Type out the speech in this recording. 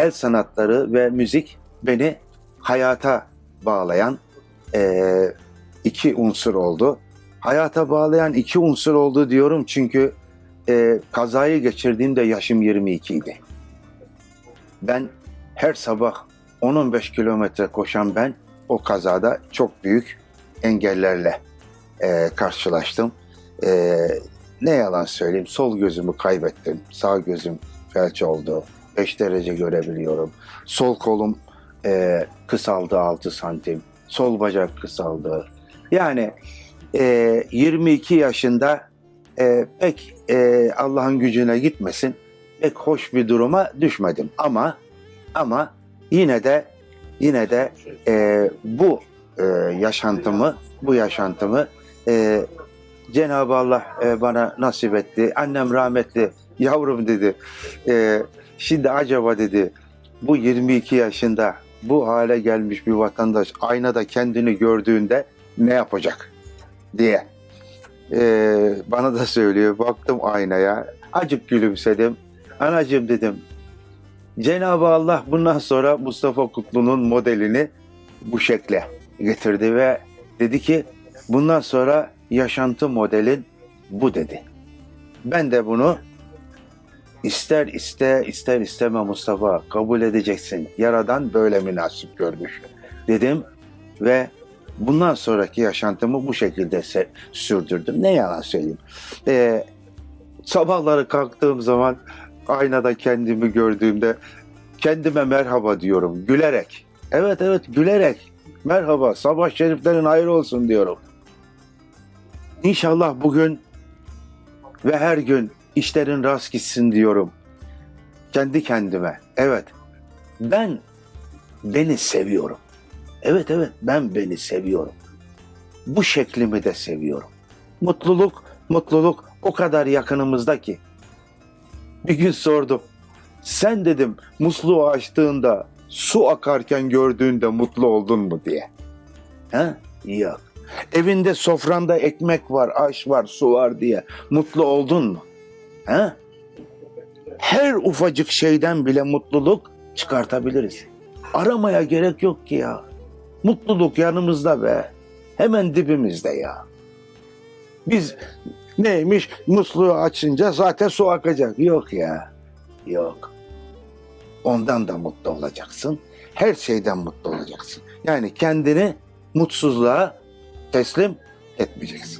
el sanatları ve müzik beni hayata bağlayan eee, iki unsur oldu. Hayata bağlayan iki unsur oldu diyorum çünkü eee, kazayı geçirdiğimde yaşım 22 idi. Ben her sabah 10-15 kilometre koşan ben o kazada çok büyük engellerle eee, karşılaştım. Eee, ne yalan söyleyeyim sol gözümü kaybettim. Sağ gözüm felç oldu. 5 derece görebiliyorum. Sol kolum eee, kısaldı 6 santim. Sol bacak kısaldı. Yani eee, 22 yaşında eee, pek eee, Allah'ın gücüne gitmesin. Pek hoş bir duruma düşmedim. Ama ama yine de yine de eee, bu eee, yaşantımı bu yaşantımı eee, Cenab-ı Allah eee, bana nasip etti. Annem rahmetli yavrum dedi. eee, şimdi acaba dedi bu 22 yaşında bu hale gelmiş bir vatandaş aynada kendini gördüğünde ne yapacak diye eee, bana da söylüyor. Baktım aynaya acık gülümsedim. Anacığım dedim Cenab-ı Allah bundan sonra Mustafa Kutlu'nun modelini bu şekle getirdi ve dedi ki bundan sonra yaşantı modelin bu dedi. Ben de bunu ister iste ister isteme Mustafa kabul edeceksin. Yaradan böyle münasip görmüş dedim ve bundan sonraki yaşantımı bu şekilde sürdürdüm. Ne yalan söyleyeyim. Ee, sabahları kalktığım zaman aynada kendimi gördüğümde kendime merhaba diyorum gülerek. Evet evet gülerek. Merhaba sabah şeriflerin hayırlı olsun diyorum. İnşallah bugün ve her gün işlerin rast gitsin diyorum. Kendi kendime. Evet. Ben beni seviyorum. Evet evet ben beni seviyorum. Bu şeklimi de seviyorum. Mutluluk, mutluluk o kadar yakınımızda ki. Bir gün sordum. Sen dedim musluğu açtığında su akarken gördüğünde mutlu oldun mu diye. Ha? Yok. Evinde sofranda ekmek var, aş var, su var diye mutlu oldun mu? Ha? Her ufacık şeyden bile mutluluk çıkartabiliriz. Aramaya gerek yok ki ya. Mutluluk yanımızda be. Hemen dibimizde ya. Biz neymiş musluğu açınca zaten su akacak. Yok ya. Yok. Ondan da mutlu olacaksın. Her şeyden mutlu olacaksın. Yani kendini mutsuzluğa teslim etmeyeceksin.